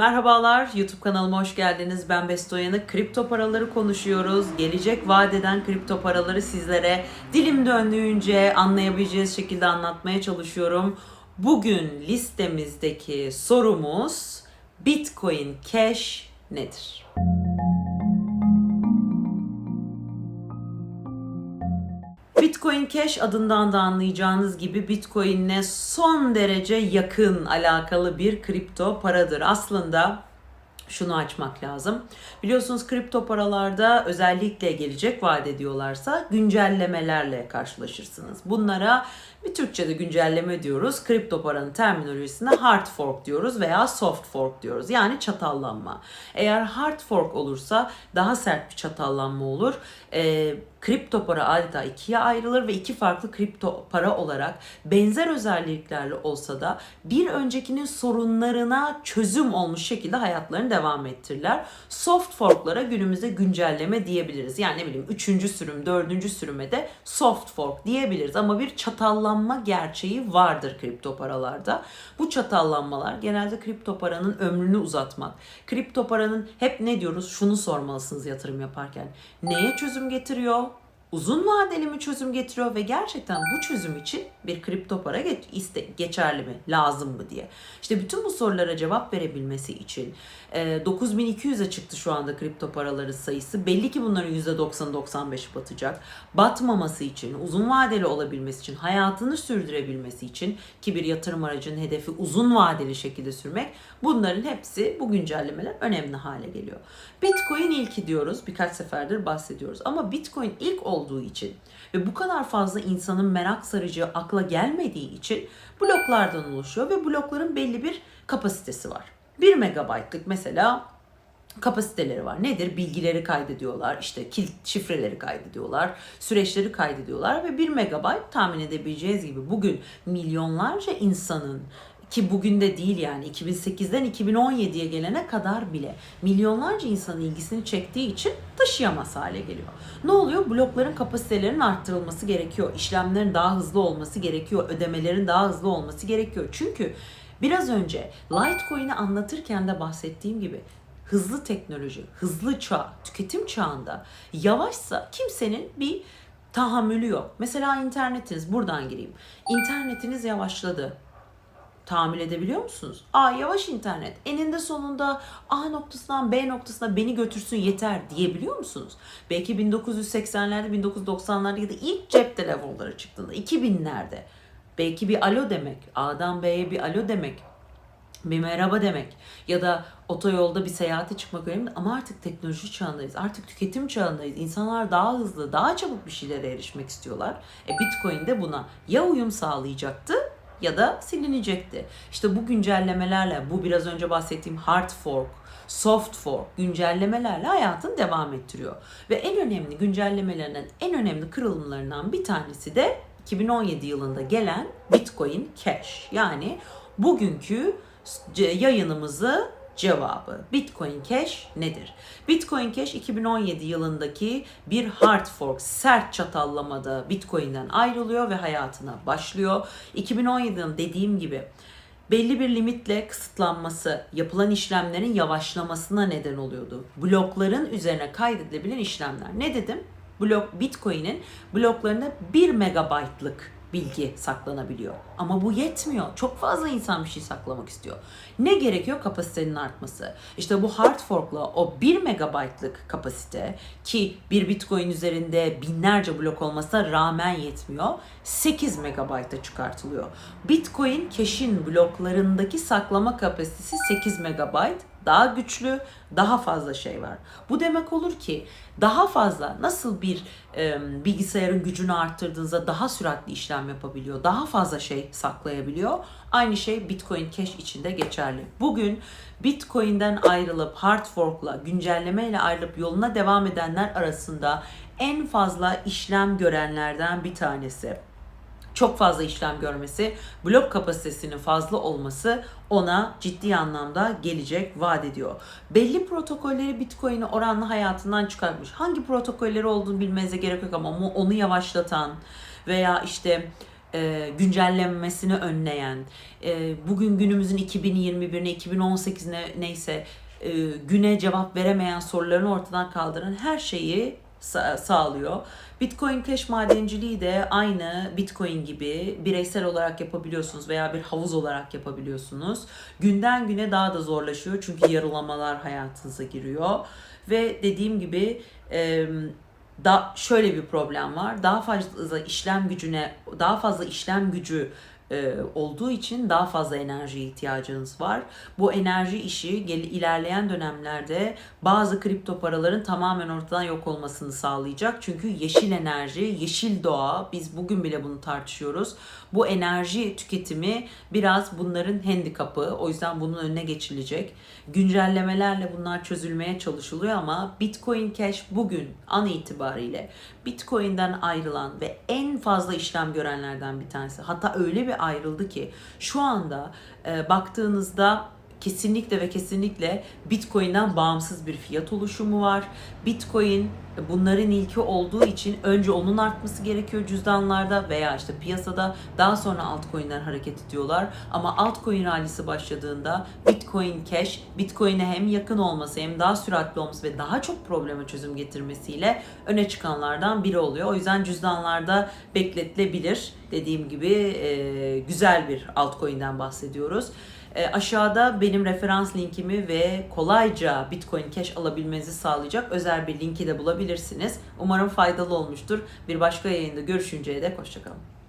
Merhabalar, YouTube kanalıma hoş geldiniz. Ben Besto Yanık. Kripto paraları konuşuyoruz. Gelecek vadeden kripto paraları sizlere dilim döndüğünce anlayabileceğiniz şekilde anlatmaya çalışıyorum. Bugün listemizdeki sorumuz Bitcoin Cash nedir? Bitcoin Cash adından da anlayacağınız gibi Bitcoin'le son derece yakın alakalı bir kripto paradır. Aslında şunu açmak lazım. Biliyorsunuz kripto paralarda özellikle gelecek vaat ediyorlarsa güncellemelerle karşılaşırsınız. Bunlara bir Türkçe'de güncelleme diyoruz. Kripto paranın terminolojisinde hard fork diyoruz veya soft fork diyoruz. Yani çatallanma. Eğer hard fork olursa daha sert bir çatallanma olur. Ee, kripto para adeta ikiye ayrılır ve iki farklı kripto para olarak benzer özelliklerle olsa da bir öncekinin sorunlarına çözüm olmuş şekilde hayatlarını devam ettirirler. Soft forklara günümüzde güncelleme diyebiliriz. Yani ne bileyim 3. sürüm, 4. sürüme de soft fork diyebiliriz ama bir çatallanma gerçeği vardır kripto paralarda. Bu çatallanmalar genelde kripto paranın ömrünü uzatmak. Kripto paranın hep ne diyoruz? Şunu sormalısınız yatırım yaparken. Neye çözüm getiriyor? Uzun vadeli mi çözüm getiriyor ve gerçekten bu çözüm için bir kripto para geç, iste, geçerli mi, lazım mı diye. İşte bütün bu sorulara cevap verebilmesi için e, 9200'e çıktı şu anda kripto paraları sayısı. Belli ki bunların %90-95'i batacak. Batmaması için, uzun vadeli olabilmesi için, hayatını sürdürebilmesi için ki bir yatırım aracının hedefi uzun vadeli şekilde sürmek bunların hepsi bu güncellemeler önemli hale geliyor. Bitcoin ilki diyoruz. Birkaç seferdir bahsediyoruz. Ama Bitcoin ilk olduğu için ve bu kadar fazla insanın merak sarıcı akla gelmediği için bloklardan oluşuyor ve blokların belli bir kapasitesi var. 1 megabaytlık mesela kapasiteleri var. Nedir? Bilgileri kaydediyorlar, işte kilit şifreleri kaydediyorlar, süreçleri kaydediyorlar ve 1 megabayt tahmin edebileceğiniz gibi bugün milyonlarca insanın ki bugün de değil yani 2008'den 2017'ye gelene kadar bile milyonlarca insanın ilgisini çektiği için taşıyamaz hale geliyor. Ne oluyor? Blokların kapasitelerinin arttırılması gerekiyor. İşlemlerin daha hızlı olması gerekiyor. Ödemelerin daha hızlı olması gerekiyor. Çünkü biraz önce Litecoin'i anlatırken de bahsettiğim gibi hızlı teknoloji, hızlı çağ, tüketim çağında yavaşsa kimsenin bir tahammülü yok. Mesela internetiniz buradan gireyim. İnternetiniz yavaşladı tahammül edebiliyor musunuz? A yavaş internet. Eninde sonunda A noktasından B noktasına beni götürsün yeter diyebiliyor musunuz? Belki 1980'lerde, 1990'larda ya da ilk cep telefonları çıktığında 2000'lerde belki bir alo demek, A'dan B'ye bir alo demek, bir merhaba demek ya da otoyolda bir seyahate çıkmak önemli ama artık teknoloji çağındayız. Artık tüketim çağındayız. İnsanlar daha hızlı, daha çabuk bir şeylere erişmek istiyorlar. E Bitcoin de buna ya uyum sağlayacaktı ya da silinecekti. İşte bu güncellemelerle, bu biraz önce bahsettiğim hard fork, soft fork güncellemelerle hayatını devam ettiriyor. Ve en önemli güncellemelerinden, en önemli kırılımlarından bir tanesi de 2017 yılında gelen Bitcoin Cash. Yani bugünkü yayınımızı cevabı. Bitcoin Cash nedir? Bitcoin Cash 2017 yılındaki bir hard fork, sert çatallamada Bitcoin'den ayrılıyor ve hayatına başlıyor. 2017'nin dediğim gibi belli bir limitle kısıtlanması, yapılan işlemlerin yavaşlamasına neden oluyordu. Blokların üzerine kaydedilebilen işlemler. Ne dedim? Blok Bitcoin'in bloklarında 1 megabaytlık bilgi saklanabiliyor. Ama bu yetmiyor. Çok fazla insan bir şey saklamak istiyor. Ne gerekiyor? Kapasitenin artması. İşte bu hard fork'la o 1 megabaytlık kapasite ki bir bitcoin üzerinde binlerce blok olmasına rağmen yetmiyor. 8 megabayta çıkartılıyor. Bitcoin Cash'in bloklarındaki saklama kapasitesi 8 megabayt daha güçlü, daha fazla şey var. Bu demek olur ki daha fazla nasıl bir e, bilgisayarın gücünü arttırdığınızda daha süratli işlem yapabiliyor, daha fazla şey saklayabiliyor. Aynı şey Bitcoin Cash için de geçerli. Bugün Bitcoin'den ayrılıp hard fork'la, güncellemeyle ayrılıp yoluna devam edenler arasında en fazla işlem görenlerden bir tanesi çok fazla işlem görmesi, blok kapasitesinin fazla olması ona ciddi anlamda gelecek vaat ediyor. Belli protokolleri Bitcoin'i oranlı hayatından çıkartmış. Hangi protokolleri olduğunu bilmenize gerek yok ama onu yavaşlatan veya işte e, güncellenmesini önleyen, e, bugün günümüzün 2021'ine, 2018'ine neyse e, güne cevap veremeyen sorularını ortadan kaldıran her şeyi sa- sağlıyor. Bitcoin Cash madenciliği de aynı Bitcoin gibi bireysel olarak yapabiliyorsunuz veya bir havuz olarak yapabiliyorsunuz. Günden güne daha da zorlaşıyor çünkü yarılamalar hayatınıza giriyor ve dediğim gibi e, da şöyle bir problem var. Daha fazla işlem gücüne, daha fazla işlem gücü e, olduğu için daha fazla enerjiye ihtiyacınız var. Bu enerji işi gel- ilerleyen dönemlerde bazı kripto paraların tamamen ortadan yok olmasını sağlayacak. Çünkü yeşil enerji, yeşil doğa, biz bugün bile bunu tartışıyoruz. Bu enerji tüketimi biraz bunların handikapı. O yüzden bunun önüne geçilecek. Güncellemelerle bunlar çözülmeye çalışılıyor ama Bitcoin Cash bugün an itibariyle Bitcoin'den ayrılan ve en fazla işlem görenlerden bir tanesi. Hatta öyle bir ayrıldı ki şu anda e, baktığınızda kesinlikle ve kesinlikle Bitcoin'den bağımsız bir fiyat oluşumu var. Bitcoin bunların ilki olduğu için önce onun artması gerekiyor cüzdanlarda veya işte piyasada daha sonra altcoin'ler hareket ediyorlar. Ama altcoin rallisi başladığında Bitcoin Cash Bitcoin'e hem yakın olması hem daha süratli olması ve daha çok probleme çözüm getirmesiyle öne çıkanlardan biri oluyor. O yüzden cüzdanlarda bekletilebilir. Dediğim gibi e, güzel bir altcoin'den bahsediyoruz. E, aşağıda benim referans linkimi ve kolayca Bitcoin Cash alabilmenizi sağlayacak özel bir linki de bulabilirsiniz. Umarım faydalı olmuştur. Bir başka yayında görüşünceye dek hoşçakalın.